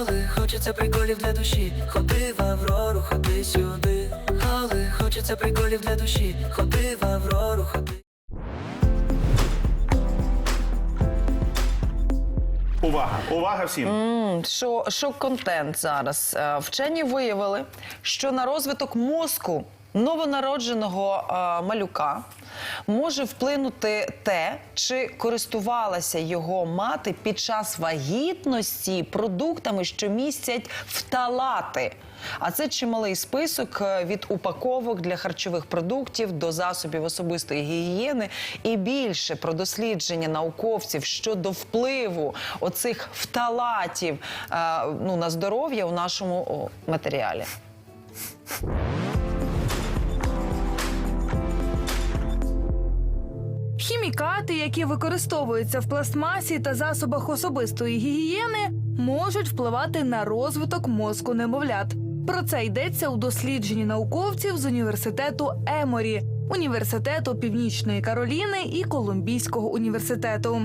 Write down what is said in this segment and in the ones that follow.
Але хочеться приколів для душі. Ходи в Аврору, ходи сюди. Але хочеться приколів для душі. Ходи в Аврору, ходи. Увага! Увага всім! М, Що, що контент зараз? Е, Вчені виявили, що на розвиток мозку новонародженого е, малюка може вплинути те, чи користувалася його мати під час вагітності продуктами, що містять фталати. А це чималий список е, від упаковок для харчових продуктів до засобів особистої гігієни і більше про дослідження науковців щодо впливу оцих фталатів е, ну, на здоров'я у нашому матеріалі. Хімікати, які використовуються в пластмасі та засобах особистої гігієни, можуть впливати на розвиток мозку немовлят. Про це йдеться у дослідженні науковців з університету Еморі, університету Північної Кароліни і Колумбійського університету.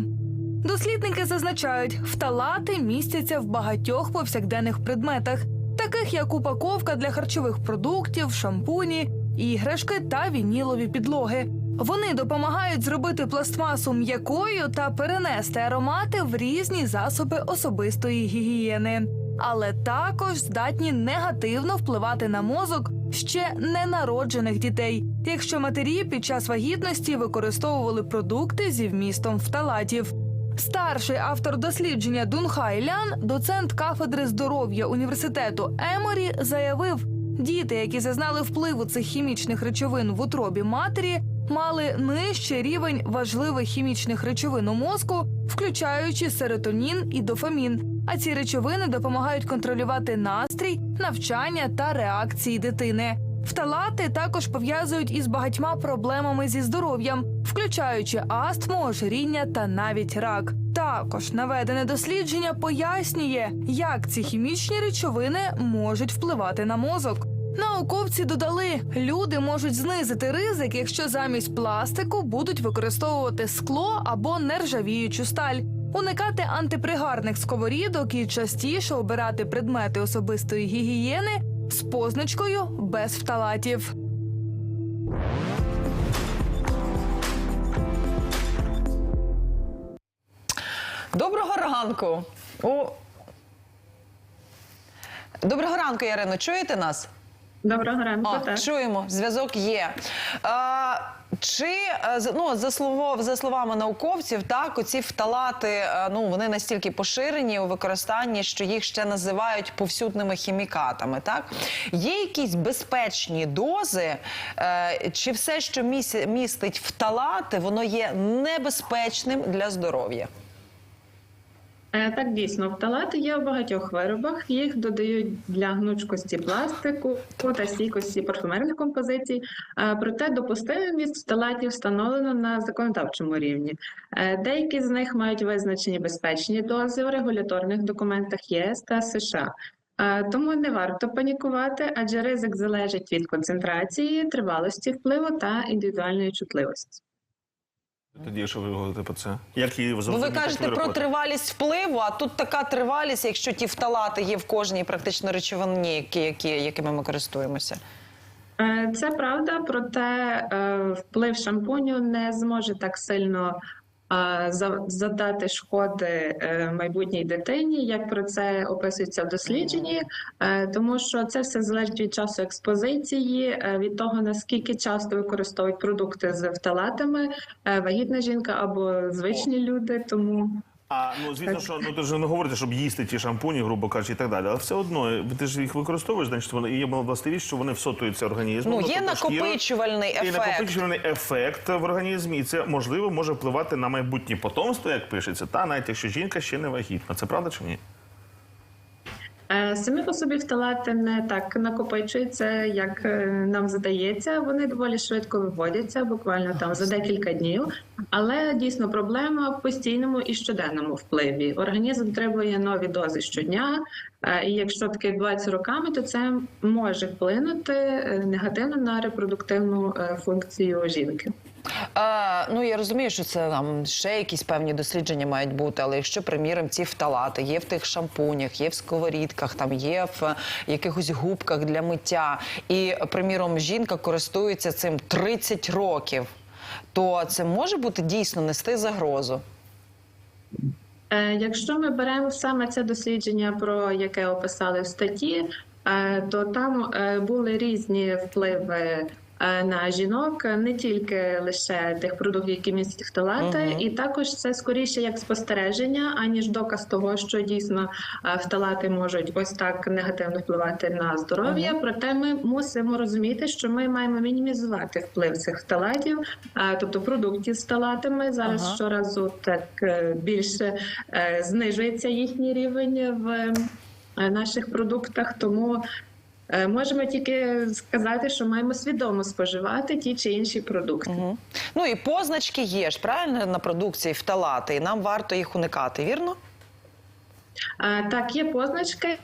Дослідники зазначають, фталати містяться в багатьох повсякденних предметах, таких як упаковка для харчових продуктів, шампуні, іграшки та вінілові підлоги. Вони допомагають зробити пластмасу м'якою та перенести аромати в різні засоби особистої гігієни, але також здатні негативно впливати на мозок ще ненароджених дітей, якщо матері під час вагітності використовували продукти зі вмістом фталатів. Старший автор дослідження Дунхай Лян, доцент кафедри здоров'я університету Еморі, заявив, діти, які зазнали впливу цих хімічних речовин в утробі матері, мали нижчий рівень важливих хімічних речовин у мозку, включаючи серотонін і дофамін. А ці речовини допомагають контролювати настрій, навчання та реакції дитини. Фталати також пов'язують із багатьма проблемами зі здоров'ям, включаючи астму, ожиріння та навіть рак. Також наведене дослідження пояснює, як ці хімічні речовини можуть впливати на мозок. Науковці додали, люди можуть знизити ризик, якщо замість пластику будуть використовувати скло або нержавіючу сталь, уникати антипригарних сковорідок і частіше обирати предмети особистої гігієни з позначкою без фталатів. Доброго ранку! О... Доброго ранку, Ярино. Чуєте нас? Доброго ранку. А, так. чуємо, зв'язок є. А, чи е, ну, за слово за словами науковців, так оці фталати, е, ну вони настільки поширені у використанні, що їх ще називають повсюдними хімікатами. Так є якісь безпечні дози, е, чи все, що містить фталати, воно є небезпечним для здоров'я? Е, Так, дійсно, фталати є в багатьох виробах. Їх додають для гнучкості пластику та стійкості парфумерних композицій. Е, Проте допустимий міст фталатів встановлено на законодавчому рівні. Е, Деякі з них мають визначені безпечні дози в регуляторних документах ЄС та США. Тому не варто панікувати, адже ризик залежить від концентрації, тривалості впливу та індивідуальної чутливості. Тоді що ви говорите про це? Як її Бо ви кажете про тривалість впливу, а тут така тривалість, якщо ті фталати є в кожній практично речовині, які, які, якими ми користуємося. Е, Це правда, проте е, вплив шампуню не зможе так сильно задати шкоди е, майбутній дитині, як про це описується в дослідженні, Е, тому що це все залежить від часу експозиції, е, від того наскільки часто використовують продукти з фталатами, вагітна жінка або звичні люди. Тому А ну звісно, що ну ти ж не говорите, щоб їсти ті шампуні, грубо кажучи, і так далі. Але все одно ти ж їх використовуєш, значить вони і є властивість, що вони всотуються організмом. Ну, є тобто шкіра- накопичувальний І ефект. накопичувальний ефект в організмі, і це можливо може впливати на майбутнє потомство, як пишеться, та навіть якщо жінка ще не вагітна. Це правда чи ні? Е, Самі по собі фталати не так накопичуються, як е, нам здається. Вони доволі швидко виводяться, буквально там за декілька днів. Але дійсно проблема в постійному і щоденному впливі. Організм требує нові дози щодня. е, І якщо таке відбувається роками, то це може вплинути негативно на репродуктивну функцію жінки. Е, ну я розумію, що це там ще якісь певні дослідження мають бути, але якщо, приміром, ці фталати є в тих шампунях, є в сковорідках, там є в е, якихось губках для миття, і, приміром, жінка користується цим 30 років, то це може бути дійсно нести загрозу. Е, Якщо ми беремо саме це дослідження, про яке описали в статті, е, то там були різні впливи. Е, На жінок не тільки лише тих продуктів, які містять фталати, Мгм. і також це скоріше як спостереження, аніж доказ того, що дійсно е, фталати можуть ось так негативно впливати на здоров'я. Проте ми мусимо розуміти, що ми маємо мінімізувати вплив цих фталатів, е, тобто продуктів з фталатами зараз Ага. щоразу так більше знижується їхній рівень в наших продуктах. Тому можемо тільки сказати, що маємо свідомо споживати ті чи інші продукти. Угу. Ну і позначки є ж правильно на продукції фталати, і нам варто їх уникати, вірно? Е, Так, є позначки.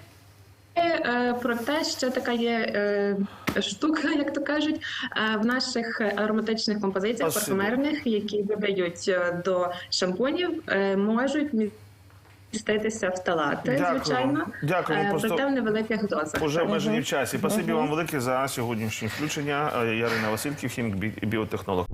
Е, Проте ще така є е, штука, як то кажуть, е, в наших ароматичних композиціях парфумерних, які додають е, до шампунів, е, можуть міститися фталати, Дякую звичайно, Дякую е, Просто- проте в невеликих дозах. Уже обмежені в часі. Спасибі вам велике за сьогоднішнє включення. Е, Ярина Васильків, хімік біотехнолог.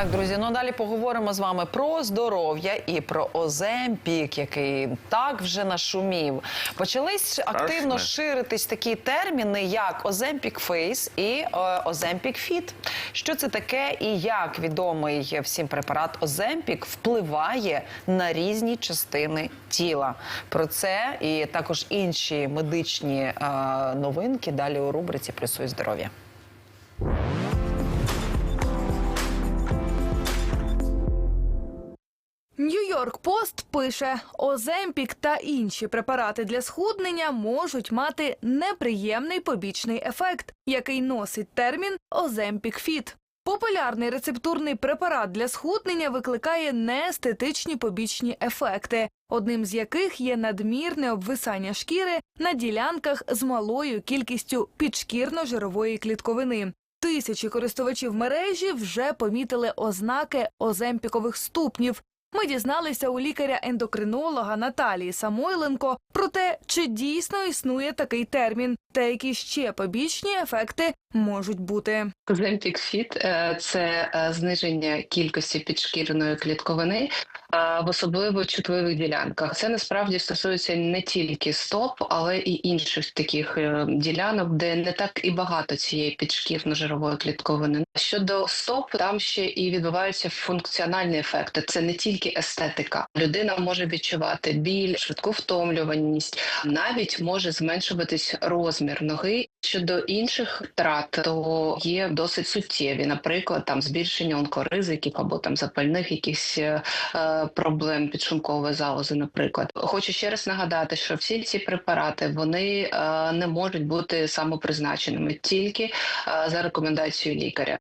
Так, друзі, ну далі поговоримо з вами про здоров'я і про Оземпік, який так вже нашумів. Почались активно ширитись такі терміни, як Оземпік Фейс і е, Оземпік Фіт. Що це таке і як відомий всім препарат Оземпік впливає на різні частини тіла? Про це і також інші медичні е, новинки далі у рубриці Плюсуй здоров'я. Нью-Йорк Пост пише: Оземпік та інші препарати для схуднення можуть мати неприємний побічний ефект, який носить термін Оземпік Фіт. Популярний рецептурний препарат для схуднення викликає неестетичні побічні ефекти, одним з яких є надмірне обвисання шкіри на ділянках з малою кількістю підшкірно-жирової клітковини. Тисячі користувачів мережі вже помітили ознаки оземпікових ступнів. Ми дізналися у лікаря-ендокринолога Наталії Самойленко про те, чи дійсно існує такий термін, та які ще побічні ефекти можуть бути. Ozempic Fit е, – це е, зниження кількості підшкірної клітковини е, в особливо чутливих ділянках. Це насправді стосується не тільки стоп, але і інших таких ділянок, де не так і багато цієї підшкірно-жирової клітковини. Щодо стоп, там ще і відбуваються функціональні ефекти. Це не тільки естетика. Людина може відчувати біль, швидку втомлюваність, навіть може зменшуватись розмір ноги. Щодо інших втрат, то є досить суттєві, наприклад, там збільшення онкоризиків або там запальних якихось е, е, проблем підшумкової залози. Наприклад, хочу ще раз нагадати, що всі ці препарати вони е, не можуть бути самопризначеними тільки е, за рекомендацією лікаря.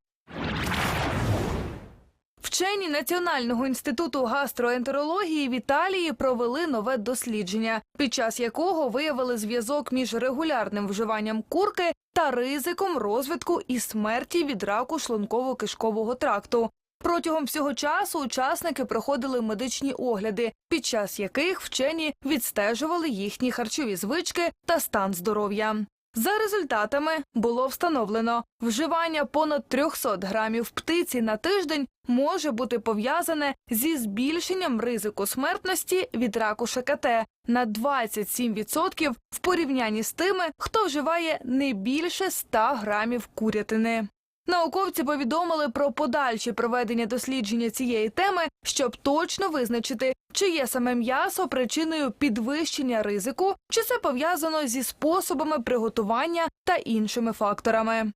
Вчені Національного інституту гастроентерології в Італії провели нове дослідження, під час якого виявили зв'язок між регулярним вживанням курки та ризиком розвитку і смерті від раку шлунково-кишкового тракту. Протягом всього часу учасники проходили медичні огляди, під час яких вчені відстежували їхні харчові звички та стан здоров'я. За результатами було встановлено, вживання понад 300 грамів птиці на тиждень може бути пов'язане зі збільшенням ризику смертності від раку ШКТ на 27% в порівнянні з тими, хто вживає не більше 100 грамів курятини. Науковці повідомили про подальші проведення дослідження цієї теми, щоб точно визначити, чи є саме м'ясо причиною підвищення ризику, чи це пов'язано зі способами приготування та іншими факторами.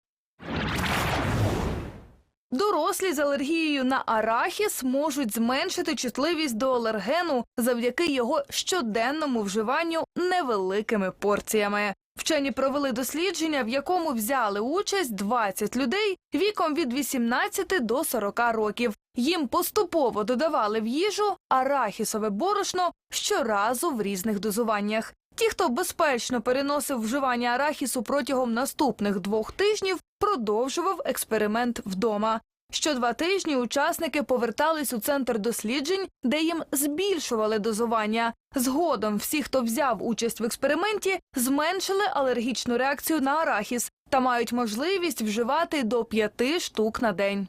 Дорослі з алергією на арахіс можуть зменшити чутливість до алергену завдяки його щоденному вживанню невеликими порціями. Вчені провели дослідження, в якому взяли участь 20 людей віком від 18 до 40 років. Їм поступово додавали в їжу арахісове борошно щоразу в різних дозуваннях. Ті, хто безпечно переносив вживання арахісу протягом наступних двох тижнів, продовжував експеримент вдома. Що два тижні учасники повертались у центр досліджень, де їм збільшували дозування. Згодом всі, хто взяв участь в експерименті, зменшили алергічну реакцію на арахіс та мають можливість вживати до п'яти штук на день.